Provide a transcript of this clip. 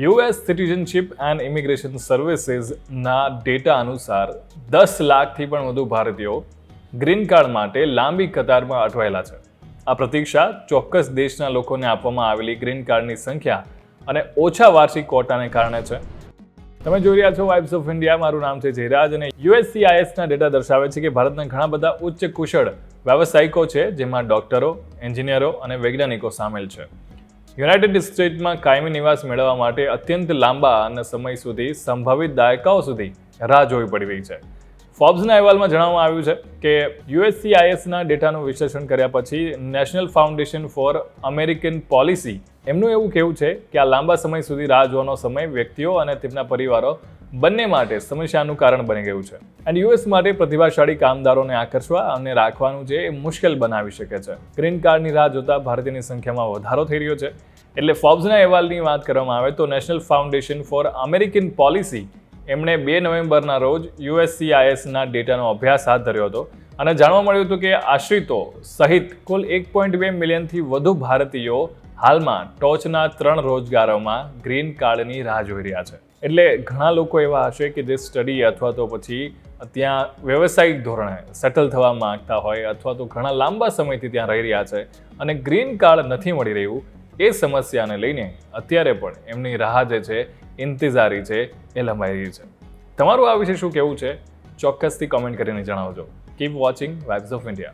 US citizenship and immigration સર્વિસીસના data અનુસાર દસ લાખથી પણ વધુ ભારતીયો ગ્રીન કાર્ડ માટે લાંબી કતારમાં અટવાયેલા છે. આ પ્રતીક્ષા ચોક્કસ દેશના લોકોને આપવામાં આવેલી ગ્રીન કાર્ડની સંખ્યા અને ઓછા વાર્ષિક કોટાને કારણે છે. તમે જોઈ રહ્યા છો વાઇબ્સ ઓફ ઇન્ડિયા મારું નામ છે જયરાજ અને યુએસસીઆઈએસના ડેટા દર્શાવે છે કે ભારતના ઘણા બધા ઉચ્ચ કુશળ વ્યાવસાયિકો છે, જેમાં ડોક્ટરો એન્જિનિયરો અને વૈજ્ઞાનિકો સામેલ છે. યુનાઇટેડ સ્ટેટ્સમાં કાયમી નિવાસ મેળવવા માટે અત્યંત લાંબા અને સમય સુધી સંભવિત દાયકાઓ સુધી રાહ જોવી પડી રહી છે. ફોર્બ્સના અહેવાલમાં જણાવવામાં આવ્યું છે કે યુએસસીઆઈએસના ડેટાનું વિશ્લેષણ કર્યા પછી national foundation for American policy એમનું એવું કહેવું છે કે આ લાંબા સમય સુધી રાહ જોવાનો સમય વ્યક્તિઓ અને તેમના પરિવારો બંને માટે સમસ્યાનું કારણ બની ગયું છે. અને યુએસ માટે પ્રતિભાશાળી કામદારોને આકર્ષવા અને રાખવાનું એ મુશ્કેલ બનાવી શકે છે. ગ્રીન કાર્ડની રાહ જોતા ભારતીયની સંખ્યામાં વધારો થઈ રહ્યો છે. એટલે ફોર્બ્સના અહેવાલની વાત કરવામાં આવે તો national foundation for American policy એમણે બે નવેમ્બરના રોજ યુએસસીઆઈએસના ડેટાનો અભ્યાસ હાથ ધર્યો હતો. અને જાણવા મળ્યું હતું કે આશ્રિતો સહિત કુલ એક પોઈન્ટ બે મિલિયનથી વધુ ભારતીયો હાલમાં ટોચના ત્રણ રોજગારોમાં ગ્રીન કાર્ડની રાહ જોઈ રહ્યા છે. એટલે ઘણા લોકો એવા હશે કે જે સ્ટડી અથવા તો પછી ત્યાં વ્યવસાયિક ધોરણે સેટલ થવા માંગતા હોય અથવા તો ઘણા લાંબા સમયથી ત્યાં રહી રહ્યા છે અને ગ્રીન કાર્ડ નથી મળી રહ્યું એ સમસ્યાને લઈને અત્યારે પણ એમની રાહ જે છે, ઇંતજારી છે એ લંબાઈ રહી છે. તમારું આ વિશે શું કહેવું છે? ચોક્કસથી કોમેન્ટ કરીને જણાવજો. Keep watching vibes of India